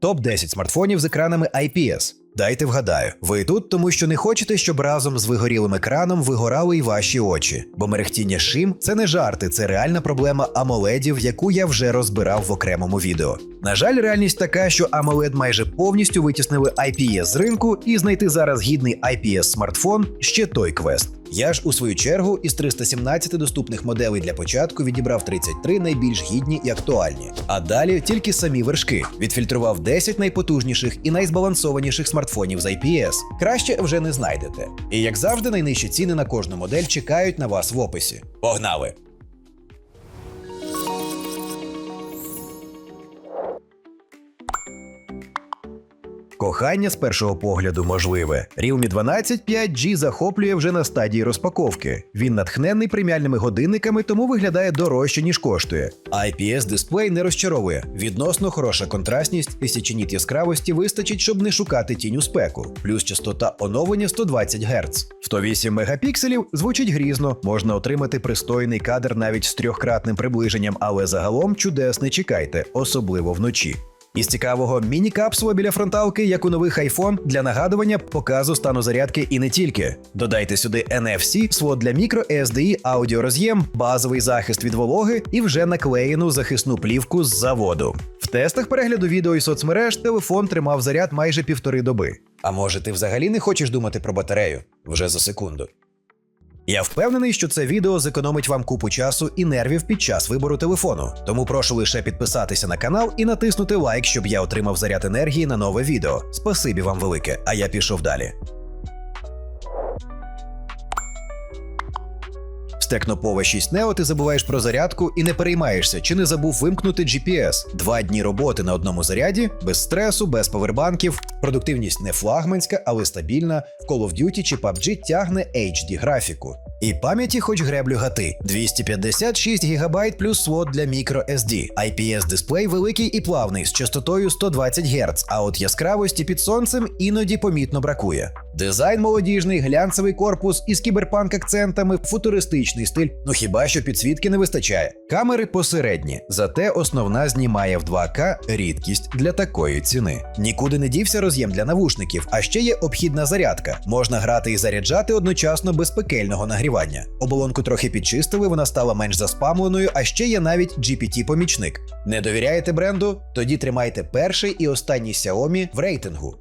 Топ 10 смартфонів з екранами IPS. Дайте вгадаю, ви тут, тому що не хочете, щоб разом з вигорілим екраном вигорали й ваші очі. Бо мерехтіння шим це не жарти, це реальна проблема AMOLED, яку я вже розбирав в окремому відео. На жаль, реальність така, що AMOLED майже повністю витіснили IPS з ринку, і знайти зараз гідний IPS смартфон ще той квест. Я ж у свою чергу із 317 доступних моделей для початку відібрав 33 найбільш гідні і актуальні. А далі тільки самі вершки. Відфільтрував 10 найпотужніших і найзбалансованіших смартфонів з IPS. Краще вже не знайдете. І як завжди, найнижчі ціни на кожну модель чекають на вас в описі. Погнали! Кохання з першого погляду можливе. Realme 12 5G захоплює вже на стадії розпаковки. Він натхнений преміальними годинниками, тому виглядає дорожче, ніж коштує. IPS дисплей не розчаровує. Відносно хороша контрастність, тисяченіт яскравості вистачить, щоб не шукати тінь у спеку. Плюс частота оновлення 120 Гц. 108 мегапікселів звучить грізно, можна отримати пристойний кадр навіть з трьохкратним приближенням, але загалом чудес не чекайте, особливо вночі. Із цікавого міні-капсула біля фронталки, як у нових iPhone, для нагадування показу стану зарядки і не тільки. Додайте сюди NFC, слот для мікро SDI, аудіороз'єм, базовий захист від вологи і вже наклеєну захисну плівку з заводу. В тестах перегляду відео і соцмереж телефон тримав заряд майже півтори доби. А може, ти взагалі не хочеш думати про батарею вже за секунду? Я впевнений, що це відео зекономить вам купу часу і нервів під час вибору телефону. Тому прошу лише підписатися на канал і натиснути лайк, щоб я отримав заряд енергії на нове відео. Спасибі вам велике, а я пішов далі. З Технопова 6 Neo ти забуваєш про зарядку і не переймаєшся, чи не забув вимкнути GPS. Два дні роботи на одному заряді, без стресу, без повербанків. Продуктивність не флагманська, але стабільна. В Call of Duty чи PUBG тягне HD графіку. І пам'яті хоч греблю гати. 256 ГБ плюс слот для microSD. IPS дисплей великий і плавний з частотою 120 Гц, а от яскравості під сонцем іноді помітно бракує. Дизайн молодіжний, глянцевий корпус із кіберпанк акцентами, футуристичний стиль. Ну хіба що підсвітки не вистачає. Камери посередні, зате основна знімає в 2К рідкість для такої ціни. Нікуди не дівся роз'єм для навушників, а ще є обхідна зарядка. Можна грати і заряджати одночасно без пекельного нагрівання. Оболонку трохи підчистили, вона стала менш заспамленою, а ще є навіть GPT-помічник. Не довіряєте бренду? Тоді тримайте перший і останній Xiaomi в рейтингу.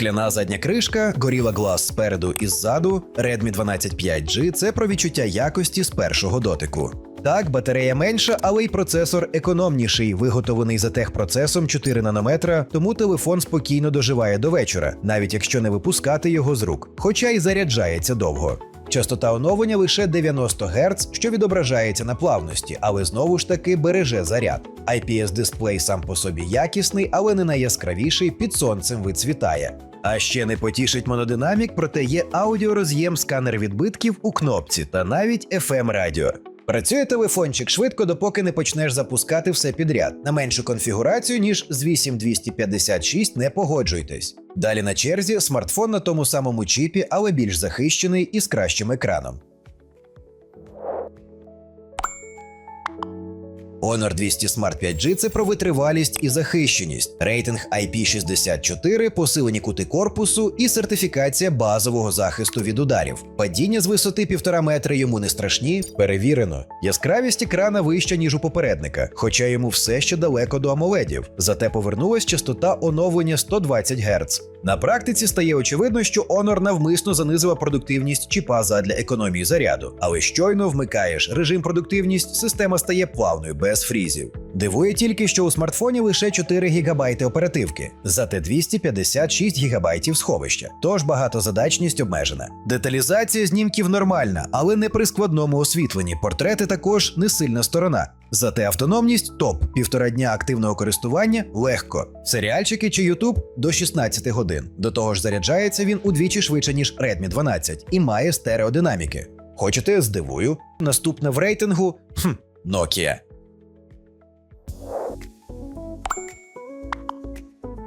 Скляна задня кришка, Gorilla Glass спереду і ззаду, Redmi 12 5G – це про відчуття якості з першого дотику. Так, батарея менша, але й процесор економніший, виготовлений за техпроцесом 4 нанометра, тому телефон спокійно доживає до вечора, навіть якщо не випускати його з рук, хоча й заряджається довго. Частота оновлення лише 90 Гц, що відображається на плавності, але знову ж таки береже заряд. IPS дисплей сам по собі якісний, але не найяскравіший, під сонцем вицвітає. А ще не потішить монодинамік, проте є аудіороз'єм сканер відбитків у кнопці та навіть FM радіо. Працює телефончик швидко, допоки не почнеш запускати все підряд. На меншу конфігурацію, ніж з 8256 не погоджуйтесь. Далі на черзі смартфон на тому самому чіпі, але більш захищений і з кращим екраном. Honor 200 Smart 5G – це про витривалість і захищеність, рейтинг IP64, посилені кути корпусу і сертифікація базового захисту від ударів. Падіння з висоти 1,5 метра йому не страшні, перевірено. Яскравість екрана вища, ніж у попередника, хоча йому все ще далеко до амоледів. Зате повернулась частота оновлення 120 Гц. На практиці стає очевидно, що Honor навмисно занизила продуктивність чіпа задля економії заряду, але щойно вмикаєш режим продуктивність, система стає плавною без фрізів. Дивує тільки, що у смартфоні лише 4 ГБ оперативки, зате 256 ГБ сховища, тож багатозадачність обмежена. Деталізація знімків нормальна, але не при складному освітленні. Портрети також не сильна сторона. Зате автономність топ, півтора дня активного користування легко. Серіальчики чи Ютуб до 16 годин. До того ж, заряджається він удвічі швидше, ніж Redmi 12 і має стереодинаміки. Хочете, здивую? Наступне в рейтингу хм, Nokia.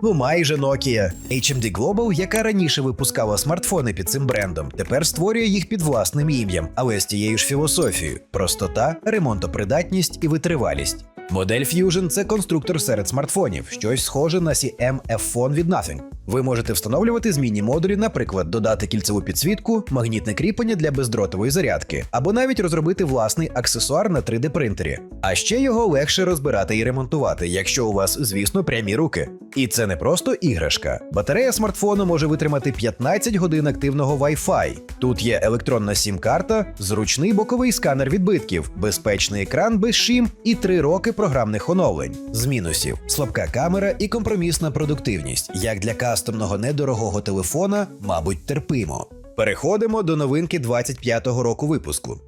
Ну, майже Nokia. HMD Global, яка раніше випускала смартфони під цим брендом, тепер створює їх під власним ім'ям, але з тією ж філософією: простота, ремонтопридатність і витривалість. Модель Fusion – це конструктор серед смартфонів, щось схоже на CM F-Phone від Nothing. Ви можете встановлювати змінні модулі, наприклад, додати кільцеву підсвітку, магнітне кріплення для бездротової зарядки, або навіть розробити власний аксесуар на 3D принтері. А ще його легше розбирати і ремонтувати, якщо у вас, звісно, прямі руки. І це не просто іграшка. Батарея смартфону може витримати 15 годин активного Wi-Fi. Тут є електронна сім-карта, зручний боковий сканер відбитків, безпечний екран без шим і 3 роки програмних оновлень. З мінусів слабка камера і компромісна продуктивність, як для кастомного недорогого телефона, мабуть, терпимо. Переходимо до новинки 25-го року випуску.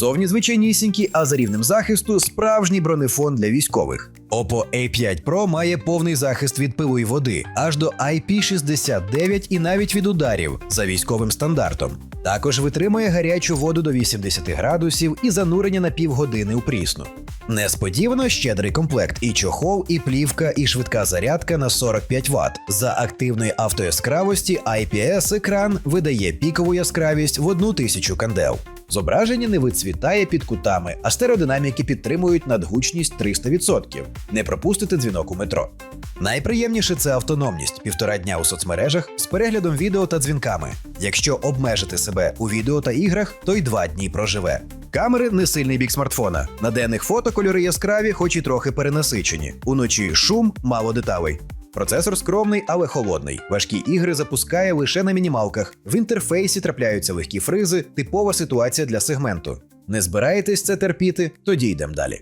Зовні звичайнісінький, а за рівнем захисту справжній бронефон для військових. Oppo A5 Pro має повний захист від пилу і води аж до IP69 і навіть від ударів за військовим стандартом. Також витримує гарячу воду до 80 градусів і занурення на півгодини у прісну. Несподівано щедрий комплект і чохол, і плівка, і швидка зарядка на 45 Вт. За активної автояскравості IPS-екран видає пікову яскравість в 1000 кандел. Зображення не вицвітає під кутами, а стереодинаміки підтримують надгучність 300%. Не пропустите дзвінок у метро. Найприємніше це автономність півтора дня у соцмережах з переглядом відео та дзвінками. Якщо обмежити себе у відео та іграх, то й два дні проживе. Камери не сильний бік смартфона. На денних фото кольори яскраві, хоч і трохи перенасичені. Уночі шум, мало деталей. Процесор скромний, але холодний. Важкі ігри запускає лише на мінімалках. В інтерфейсі трапляються легкі фризи, типова ситуація для сегменту. Не збираєтесь це терпіти, тоді йдемо далі.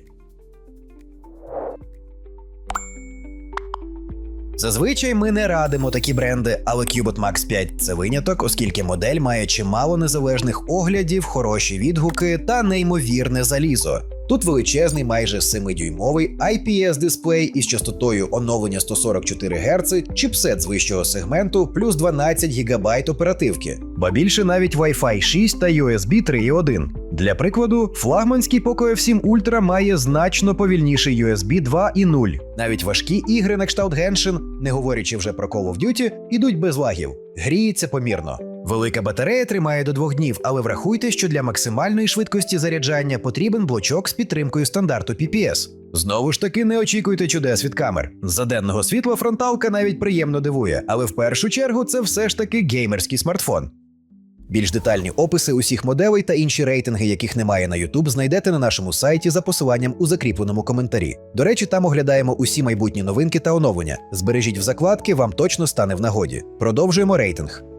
Зазвичай ми не радимо такі бренди, але Cubot Max 5 це виняток, оскільки модель має чимало незалежних оглядів, хороші відгуки та неймовірне залізо. Тут величезний майже 7-дюймовий IPS-дисплей із частотою оновлення 144 Гц, чіпсет з вищого сегменту, плюс 12 ГБ оперативки, ба більше навіть Wi-Fi 6 та USB 3.1. Для прикладу, флагманський Poco F7 Ultra має значно повільніший USB 2.0. Навіть важкі ігри на кшталт Genshin, не говорячи вже про Call of Duty, ідуть без лагів. Гріється помірно. Велика батарея тримає до двох днів, але врахуйте, що для максимальної швидкості заряджання потрібен блочок з підтримкою стандарту PPS. Знову ж таки, не очікуйте чудес від камер. За денного світла фронталка навіть приємно дивує, але в першу чергу це все ж таки геймерський смартфон. Більш детальні описи усіх моделей та інші рейтинги, яких немає на YouTube, знайдете на нашому сайті за посиланням у закріпленому коментарі. До речі, там оглядаємо усі майбутні новинки та оновлення. Збережіть в закладки, вам точно стане в нагоді. Продовжуємо рейтинг.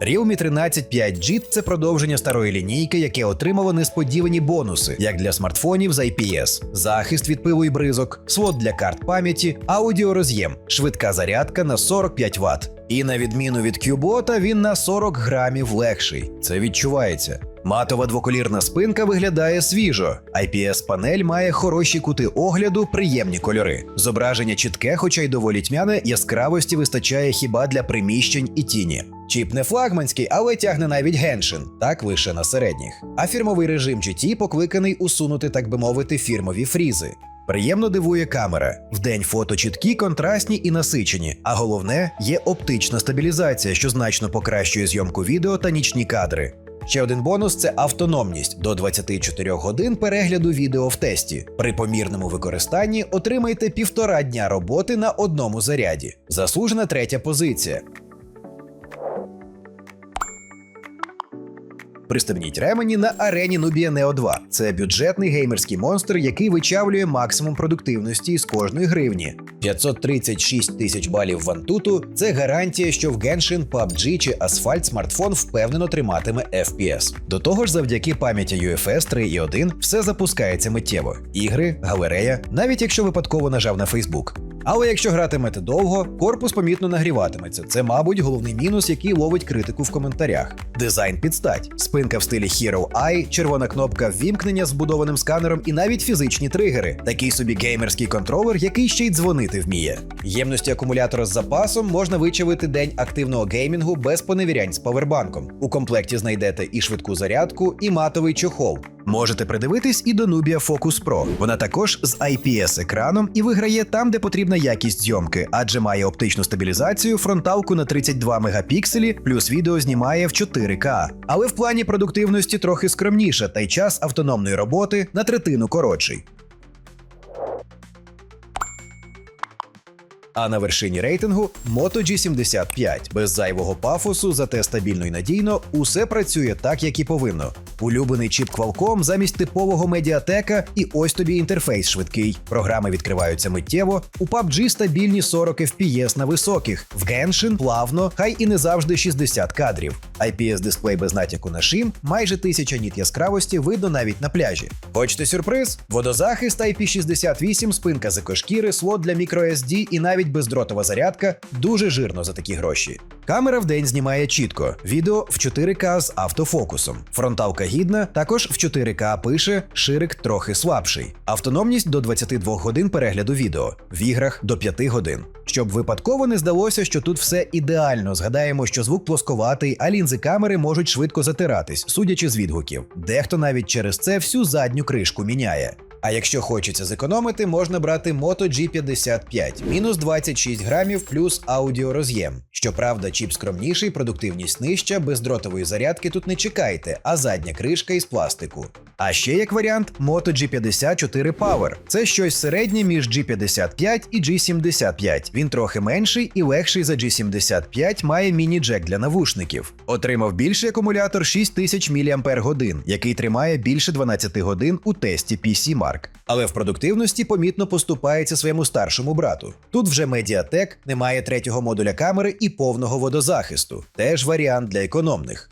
Realme 13 5G – це продовження старої лінійки, яке отримало несподівані бонуси, як для смартфонів з IPS, захист від пилу і бризок, слот для карт пам'яті, аудіороз'єм, швидка зарядка на 45 Вт. І на відміну від Qbot, він на 40 грамів легший. Це відчувається. Матова двоколірна спинка виглядає свіжо. IPS-панель має хороші кути огляду, приємні кольори. Зображення чітке, хоча й доволі тьмяне, яскравості вистачає хіба для приміщень і тіні. Чіп не флагманський, але тягне навіть геншин, так лише на середніх. А фірмовий режим GT покликаний усунути, так би мовити, фірмові фрізи. Приємно дивує камера. Вдень фото чіткі, контрастні і насичені. А головне є оптична стабілізація, що значно покращує зйомку відео та нічні кадри. Ще один бонус це автономність до 24 годин перегляду відео в тесті. При помірному використанні отримайте півтора дня роботи на одному заряді. Заслужена третя позиція. Пристебніть ремені на арені Nubia Neo 2. Це бюджетний геймерський монстр, який вичавлює максимум продуктивності з кожної гривні. 536 тисяч балів в Antutu – це гарантія, що в Genshin, PUBG чи Asphalt смартфон впевнено триматиме FPS. До того ж, завдяки пам'яті UFS 3.1 все запускається миттєво: ігри, галерея, навіть якщо випадково нажав на Facebook. Але якщо гратимете довго, корпус помітно нагріватиметься. Це, мабуть, головний мінус, який ловить критику в коментарях. Дизайн під стать, спинка в стилі Hero Eye, червона кнопка ввімкнення з будованим сканером і навіть фізичні тригери. Такий собі геймерський контролер, який ще й дзвонити вміє. Ємності акумулятора з запасом можна вичавити день активного геймінгу без поневірянь з павербанком. У комплекті знайдете і швидку зарядку, і матовий чохол. Можете придивитись і до Nubia Focus Pro. Вона також з IPS-екраном і виграє там, де потрібна якість зйомки, адже має оптичну стабілізацію, фронталку на 32 мегапікселі, плюс відео знімає в 4К. Але в плані продуктивності трохи скромніша, та й час автономної роботи на третину коротший. А на вершині рейтингу Moto G75. Без зайвого пафосу, зате стабільно і надійно, усе працює так, як і повинно. Улюблений чіп Qualcomm замість типового медіатека, і ось тобі інтерфейс швидкий. Програми відкриваються миттєво. У PUBG стабільні 40 FPS на високих, в Genshin плавно, хай і не завжди 60 кадрів. IPS-дисплей без натяку на шим, майже тисяча ніт яскравості видно навіть на пляжі. Хочете сюрприз? Водозахист IP68, спинка з екошкіри, слот для microSD і навіть бездротова зарядка дуже жирно за такі гроші. Камера вдень знімає чітко, відео в 4К з автофокусом. Фронталка гідна, також в 4К пише, ширик трохи слабший. Автономність до 22 годин перегляду відео, в іграх до 5 годин. Щоб випадково не здалося, що тут все ідеально. Згадаємо, що звук плосковатий, а лінзи камери можуть швидко затиратись, судячи з відгуків. Дехто навіть через це всю задню кришку міняє. А якщо хочеться зекономити, можна брати Moto G55, мінус 26 грамів плюс аудіороз'єм. Щоправда, чіп скромніший, продуктивність нижча, бездротової зарядки тут не чекайте, а задня кришка із пластику. А ще як варіант Moto G54 Power. Це щось середнє між G55 і G75. Він трохи менший і легший за G75, має міні-джек для навушників. Отримав більший акумулятор 6000 мАч, який тримає більше 12 годин у тесті PC Mark. Але в продуктивності помітно поступається своєму старшому брату. Тут вже медіатек, немає третього модуля камери і повного водозахисту. Теж варіант для економних.